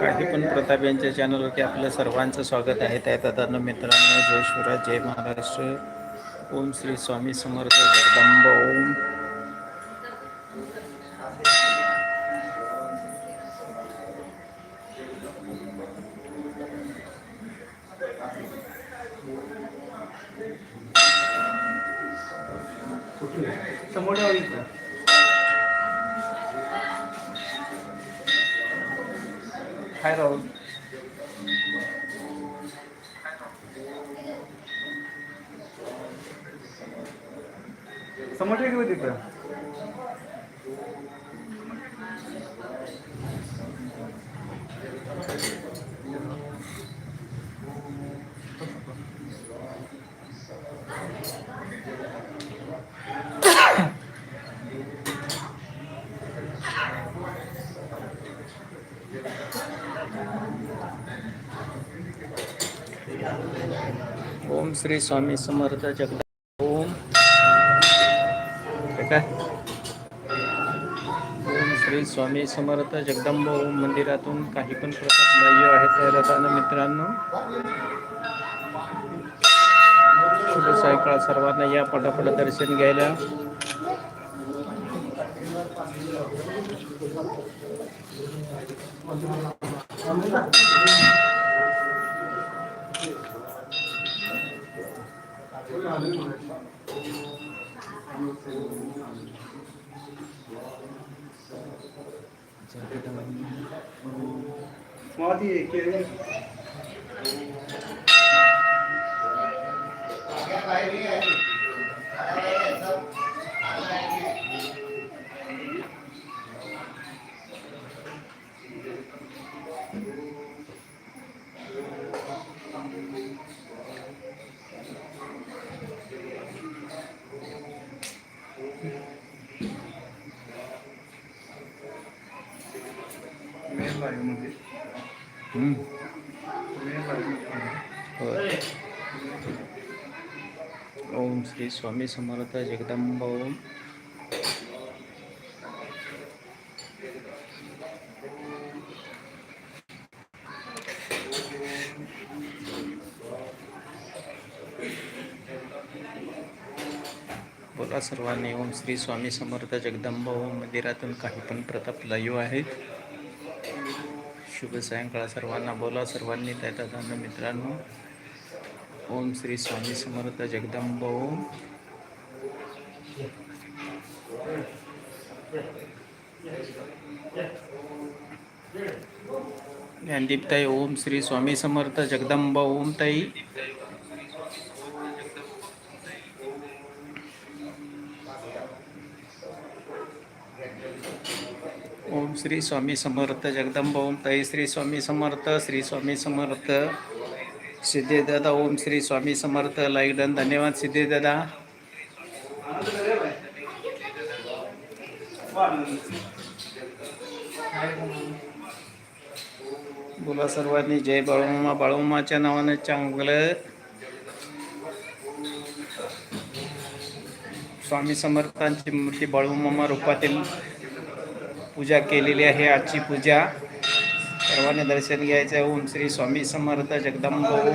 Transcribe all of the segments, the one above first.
काही पण प्रताप यांच्या चॅनलवरती आपलं सर्वांचं स्वागत आहे. त्या दादा मित्रांनो जय शिवराज जय महाराष्ट्र. ओम श्री स्वामी समर्थ जगदंब ओम. समोर ठेवा इथं. हाय राहुल समोर ठेवा की तिथं ओम श्री स्वामी समर्थ जगदंब ओम. काय ओम श्री स्वामी समर्थ जगदंब ओम. मंदिरातून काही पण प्रकार बाह्य आहेत रथानं मित्रांनो शुभ सायकाळ सर्वांना. या पटापट दर्शन घ्यायला. मला ओम श्री स्वामी समर्थ जगदंब ओम. बोला सर्वांनी ओम श्री स्वामी समर्थ जगदंब ओम. मंदिरातून काही पण प्रताप लाईव्ह आहेत शुभ सायंकाळ सर्वांना. बोला सर्वांनी त्याच्या मित्रांनो. ओम श्री स्वामी समर्थ जगदंब। ओम ज्ञानदीपताई ओम श्री स्वामी समर्थ जगदंब। ओम ताई। ओम श्री स्वामी समर्थ जगदंब। ओम ताई श्री स्वामी समर्थ श्री स्वामी समर्थ। सिद्धेदादा ओम श्री स्वामी समर्थ लाईक डन धन्यवाद सिद्धेदादा. बोला सर्वांनी जय बाळूमा बाळूमाच्या नावानं चांगलं स्वामी समर्थांची मूर्ती बाळूमामा रूपातील पूजा केलेली आहे आजची पूजा. सर्वांनी दर्शन घ्यायचं. ओम श्री स्वामी समर्थ जगदंब. ओम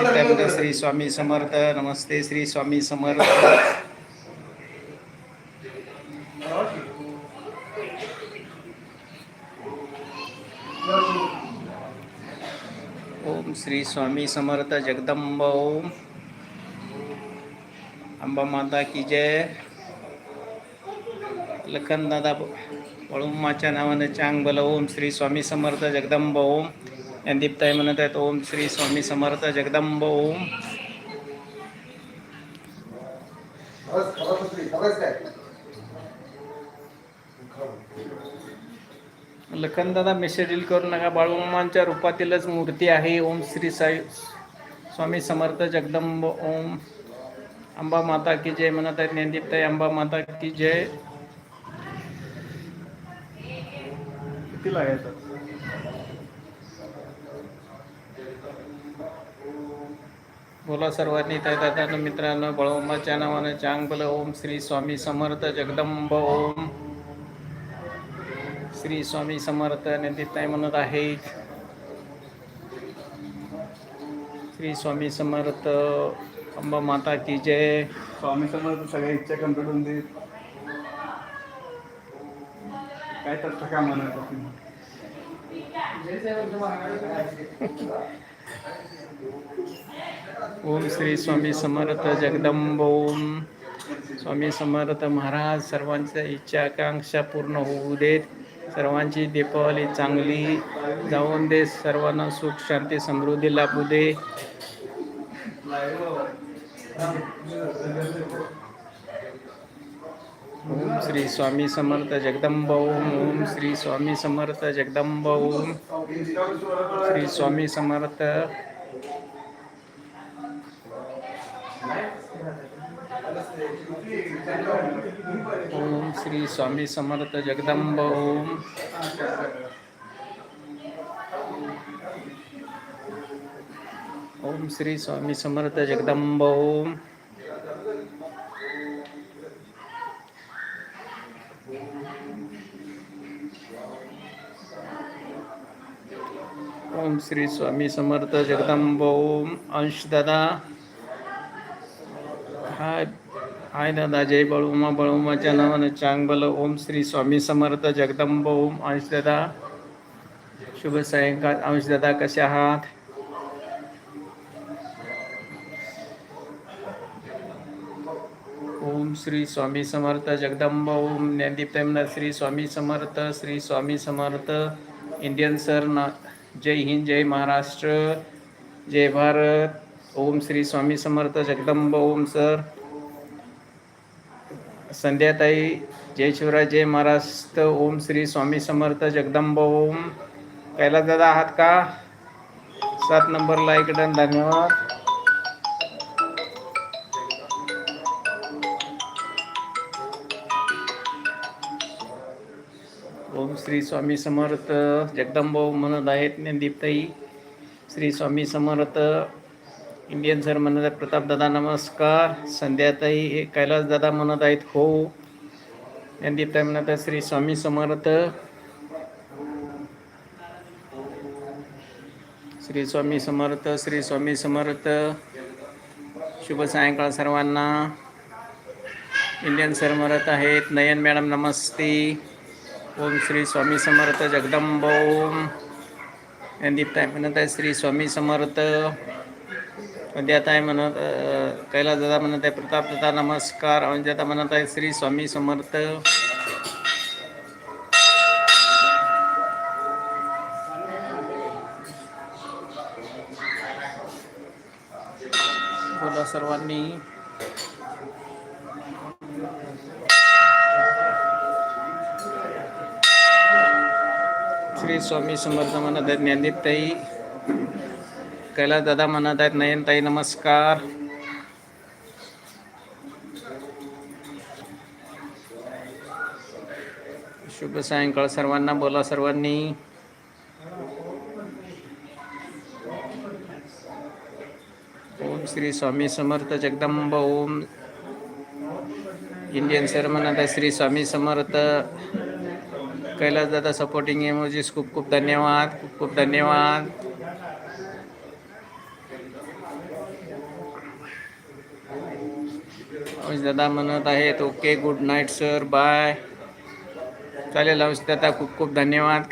नित्यानंद श्री स्वामी समर्थ. नमस्ते श्री स्वामी समर्थ. ओम श्री स्वामी समर्थ जगदंब. ओम अंबा माता की जय. लखन दादा वळुमाच्या नावानं चांग बल ओम श्री स्वामी समर्थ जगदंब ओम. ज्ञानदीपताई म्हणत आहेत ओम श्री स्वामी समर्थ जगदंब ओम. लखन दादा मेसेज डील करू नका. बाळूमांच्या रूपातीलच मूर्ती आहे. ओम श्री साई स्वामी समर्थ जगदंब ओम. अंबा माता की जय म्हणत आहेत ज्ञानदीपताई अंबा माता की जय. किती लागायचं बोला सर्वांनी त्या दादा मित्रांनो बळवंबाच्या नावानं चांग बल ओम श्री स्वामी समर्थ जगदंब ओम. श्री स्वामी समर्थ नंदिताई म्हणत आहेत. श्री स्वामी समर्थ अंबा माता की जय. स्वामी समर्थ सगळ्या इच्छा कंप्लीट होऊन दे काय तर काय म्हणत ओम श्री स्वामी समर्थ जगदंब ओम स्वामी समर्थ महाराज सर्वांच्या इच्छा आकांक्षा पूर्ण होऊ देत. सर्वांची दीपावली चांगली जाऊन दे. सर्वांना सुख शांती समृद्धी लाभू दे. ओम श्री स्वामी समर्थ जगदंब। ओम ओम श्री स्वामी समर्थ जगदंब। ओम श्री स्वामी समर्थ। ओम श्री स्वामी समर्थ जगदंब। ओम ओम श्री स्वामी समर्थ जगदंब। ओम ओम श्री स्वामी समर्थ जगदंब ओम अंश दादा। हाय हाय दादा जय बळुमा बळुमाच्या नावानं चांगबल. ओम श्री स्वामी समर्थ जगदंब ओम अंश दादा। शुभ सायंकाळ अंश दादा कसे आहात? ओम श्री स्वामी समर्थ जगदंब ओम। ज्ञानदीप श्री स्वामी समर्थ श्री स्वामी समर्थ. इंडियन सर ना जय हिंद जय महाराष्ट्र जय भारत. ओम श्री स्वामी समर्थ जगदंब ओम सर. संध्याताई जय शिवराज जय महाराष्ट्र. ओम श्री स्वामी समर्थ जगदंब ओम. कैलास दादा आहात का? सात नंबरला इकडं डन धन्यवाद. श्री स्वामी समर्थ जगदंब म्हणत आहेत ज्ञानदीपताई श्री स्वामी समर्थ इंडियन सर म्हणत आहेत प्रताप दादा नमस्कार. संध्याताई हे कैलास दादा म्हणत आहेत हो. ज्ञानदीपताई म्हणत आहेत श्री स्वामी समर्थ. श्री स्वामी समर्थ श्री स्वामी समर्थ. शुभ सायंकाळ सर्वांना. इंडियन सर म्हणत आहेत नयन मॅडम नमस्ते. ओम श्री स्वामी समर्थ जगदंब ओम. ज्ञानदीपताई म्हणत आहे श्री स्वामी समर्थ. विद्याताई म्हणत अ, कैलास दादा म्हणत आहे प्रताप दादा नमस्कार. अंजता म्हणत आहे श्री स्वामी समर्थ. बोला सर्वांनी. श्री स्वामी समर्थ म्हणत आहेत ज्ञानदीपताई कैलास दादा म्हणत आहेत नयनताई नमस्कार. शुभ सायंकाळ सर्वांना बोला सर्वांनी. ओम श्री स्वामी समर्थ जगदंब ओम. इंडियन सर म्हणत आहे श्री स्वामी समर्थ. कैलास दादा सपोर्टिंग इमोजीस खूप खूप धन्यवाद. खूप खूप धन्यवाद. दादा म्हणत आहेत okay good night sir bye चालेल अंश दादा खूप खूप धन्यवाद.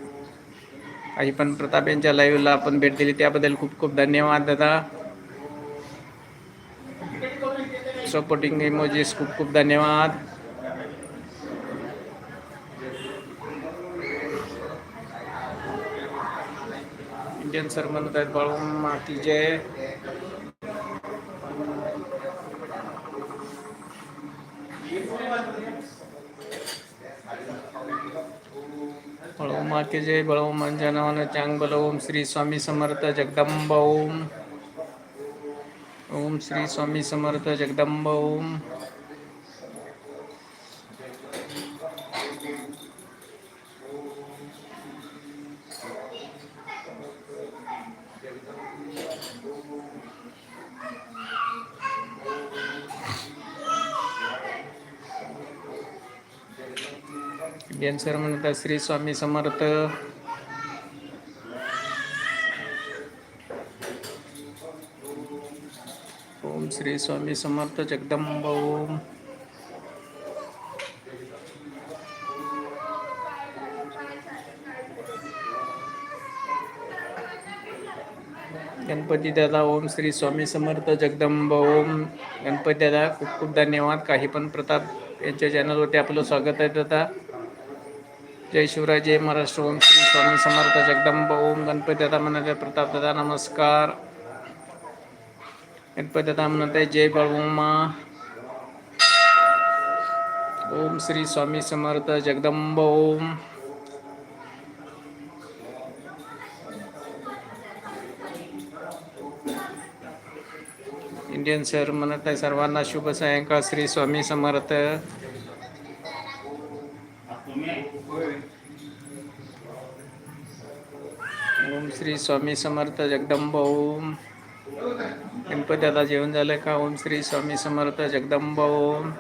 काही पण प्रताप यांच्या लाईव्हला आपण भेट दिली त्याबद्दल खूप खूप धन्यवाद दादा. सपोर्टिंग इमोजीस खूप खूप धन्यवाद. इंडियन सर म्हणत आहेत बाळून माती जय बळवू माते जय बळवू माझ्या नावानं चांग बल ओम श्री स्वामी समर्थ जगदंब ओम ओम श्री स्वामी समर्थ जगदंब जैन सर म्हणतात श्री स्वामी समर्थ. ओम श्री स्वामी समर्थ जगदंब ओम. गणपती दादा ओम श्री स्वामी समर्थ जगदंब ओम. गणपती दादा खूप खूप धन्यवाद. काही पण प्रताप यांच्या चॅनलवरती आपलं स्वागत आहे दादा. जय शिवराय जय महाराष्ट्र ओम श्री स्वामी समर्थ जगदंब ओम गणपती दादा म्हणत आहे प्रताप दादा नमस्कार गणपती दादा म्हणत आहे जय बाळूमा ओम श्री स्वामी समर्थ जगदंब ओम इंडियन सर म्हणत आहे सर्वांना शुभ सायंकाळ श्री स्वामी समर्थ ओम श्री स्वामी समर्थ जगदंब ओम. गणपती आता जेवण झालं का? ओम श्री स्वामी समर्थ जगदंब ओम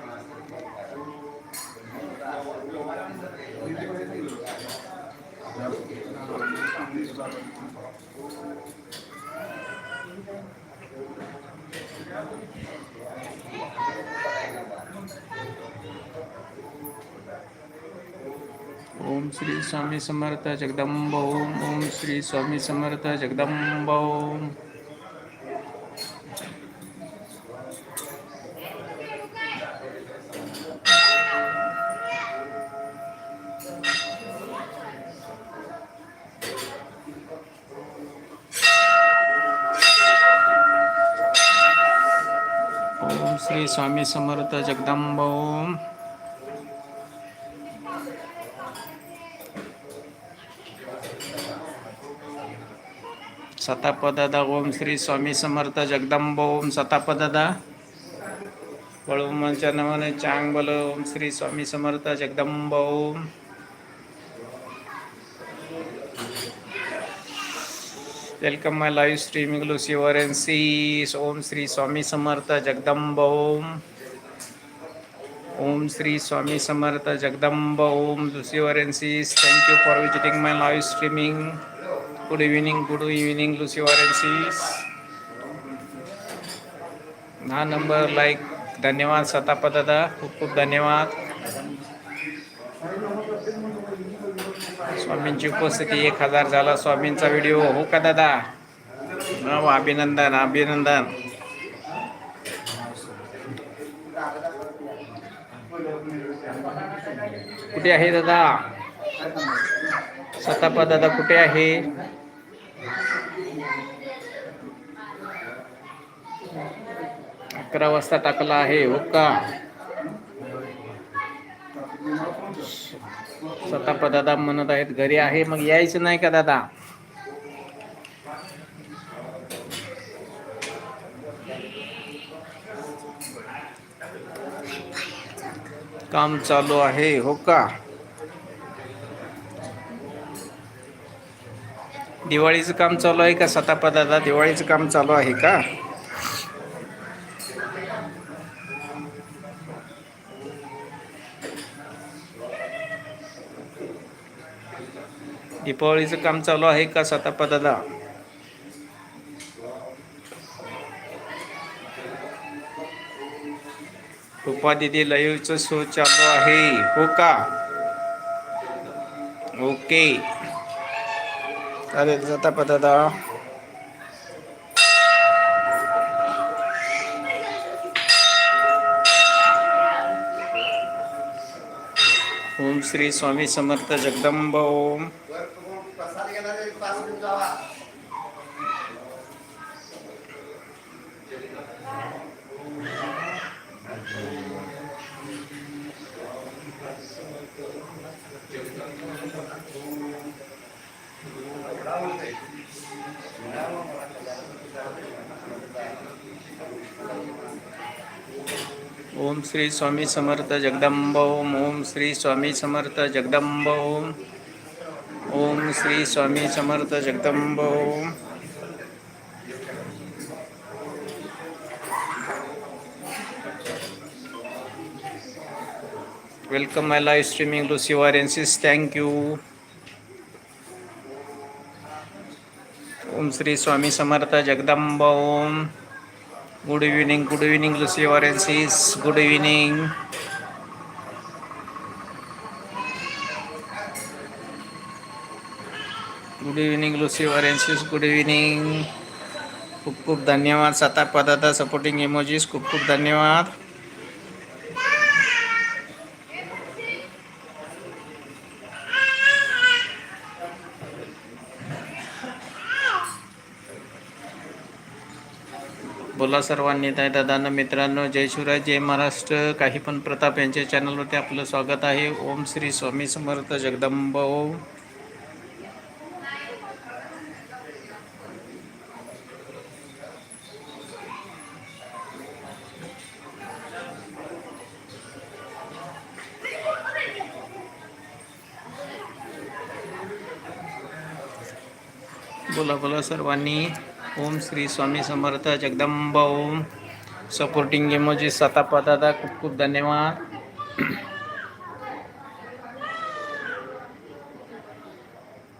ओम श्री स्वामी समर्थ जगदंब ओम ओम श्री स्वामी समर्थ जगदंब ओम ओम श्री स्वामी समर्थ जगदंब ओम सतापदादा ओम श्री स्वामी समर्थ जगदंब ओम सतापदादा. वळवमच्या नावाने चांग बल Om Shri Swami Samarth Jagdamb Om. Welcome my live streaming लुसिवर एन सीस ओम श्री स्वामी समर्थ जगदंब ओम ओम श्री स्वामी समर्थ जगदंब ओम लुसिवर एन सीस thank you for visiting my live streaming good evening good evening Lucy N सीस दहा नंबर लाईक धन्यवाद सतापा दादा खूप खूप धन्यवाद स्वामींची उपस्थिती एक हजार झाला. स्वामींचा व्हिडिओ हो का दादा? अभिनंदन अभिनंदन. कुठे आहे दादा? सतापा दादा कुठे आहे? अकरा वाजता टाकला आहे हो का? सतापा दादा म्हणत आहेत घरी आहे मग यायचं नाही का दादा? काम चालू आहे हो का? दिवाळीचं काम चालू आहे का सतापा दादा दिवाळीचं काम चालू आहे का? दीपावळीचं काम चालू आहे का सतापा दादा कृपा दिदी लाईव्हचं शो चालू आहे. हो का? ओके. चालेल सतापा दादा Om Shri Swami Samarth Jagdamb. Om Om Shri Swami Samarth Jagdamb Om Om Shri Swami Samarth Jagdamb Om Om Shri Swami Samarth Jagdamb. Om welcome my live streaming Lucy वारेन्सिस thank you Om Shri Swami Samarth Jagdamb. Om good evening good evening Lucy वारेन्सिस good evening good evening Lucy वारेन्सिस good evening खूप खूप धन्यवाद सातार पदार्थ supporting emojis खूप खूप धन्यवाद बोला सर्वांनी. ताई दादांना मित्रांनो जय शिवराय जय महाराष्ट्र. काही पण प्रताप यांच्या चॅनलवरती आपलं स्वागत आहे. ओम श्री स्वामी समर्थ जगदंब ओम. बोला बोला सर्वांनी. ओम श्री स्वामी समर्थ जगदंब ओम. सपोर्टिंग इमोजी सतापा दादा खूप खूप धन्यवाद.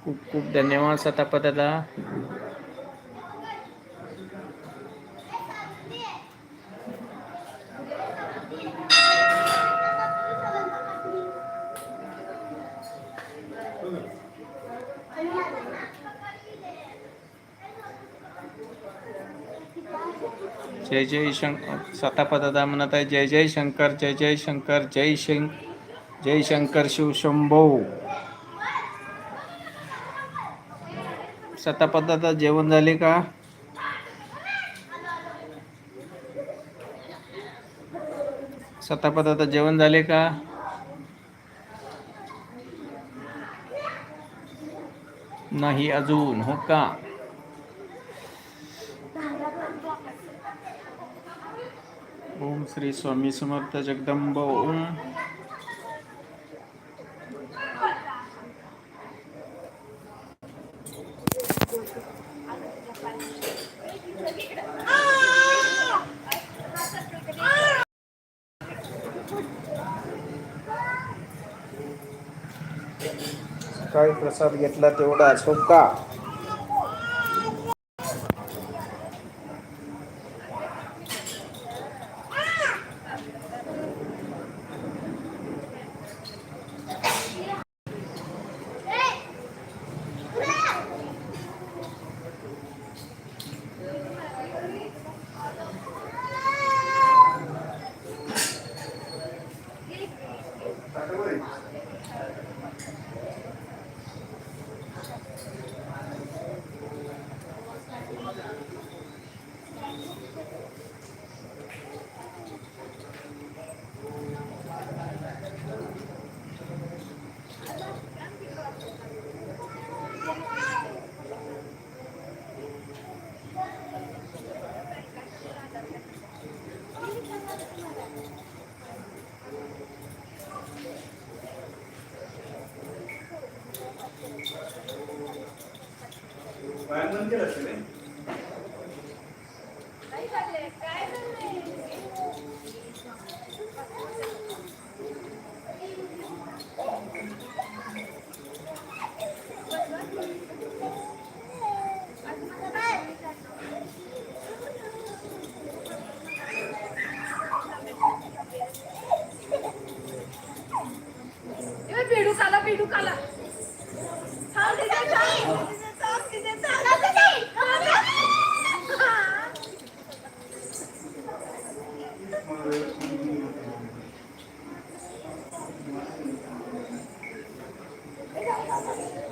खूप खूप धन्यवाद सतापा दादा जय शंकर सतापा म्हणत आहे जय जय शंकर जय जय शंकर जय शं जय शंकर शिव शंभो. सतापा जेवण झाले का? सतापा जेवण झाले का? नाही अजून हो का? ओम श्री स्वामी समर्थ जगदंब ओम। सकाळी प्रसाद घेतला तेवढा असो का बाहेर बंद Oh.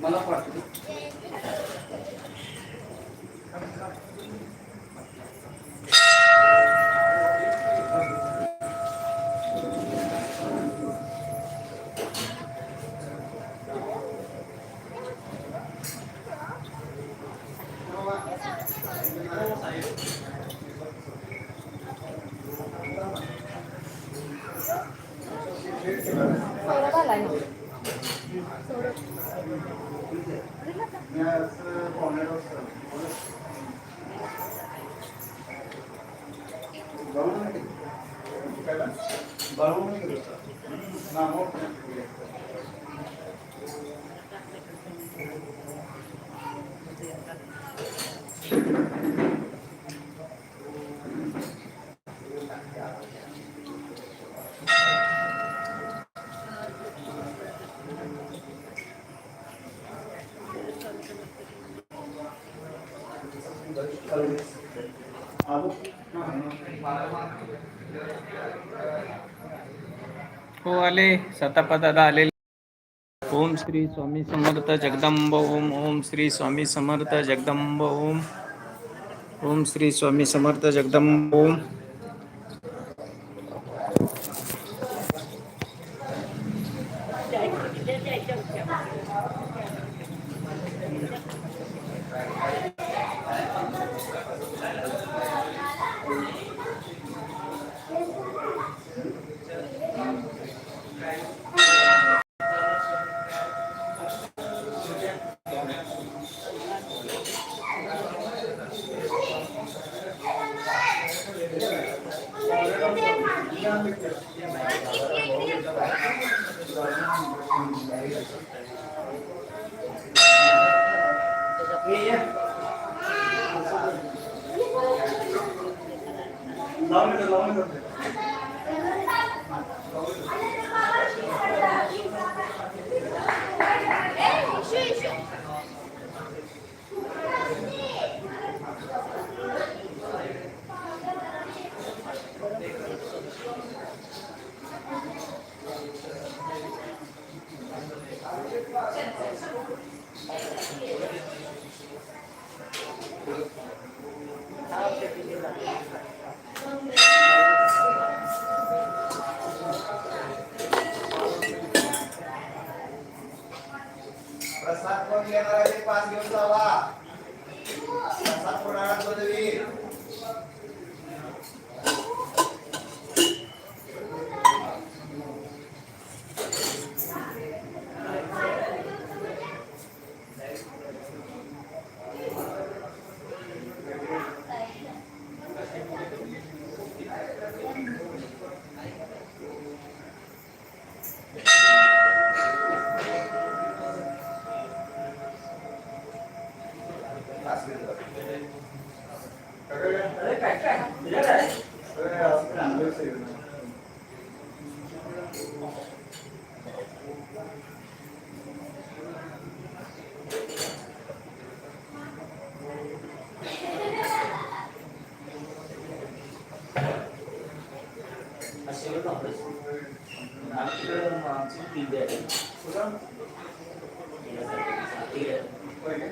मला पाठवतो सौरभ हो आले. सतापदादा आलेले. ओम श्री स्वामी समर्थ जगदंब ओम. ओम श्री स्वामी समर्थ जगदंब ओम. ओम श्री स्वामी समर्थ जगदंब ओम. लावून येतो, होय काय?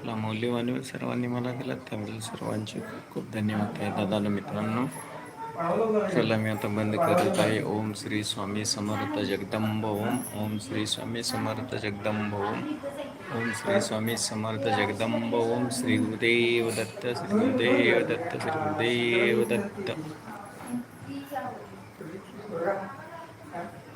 आपला मौल्यवान वेळ सर्वांनी मला दिला. त्याबद्दल सर्वांचे खूप खूप धन्यवाद. आहे दादा मित्रांनो. चला मी आता बंद करत आहे. ओम श्री स्वामी समर्थ जगदंब. ओम ओम श्री स्वामी समर्थ जगदंब. ओम ओम श्री स्वामी समर्थ जगदंब. ओम श्री गुरुदेव दत्त श्री गुरुदेव दत्त श्री गुरुदेव दत्त.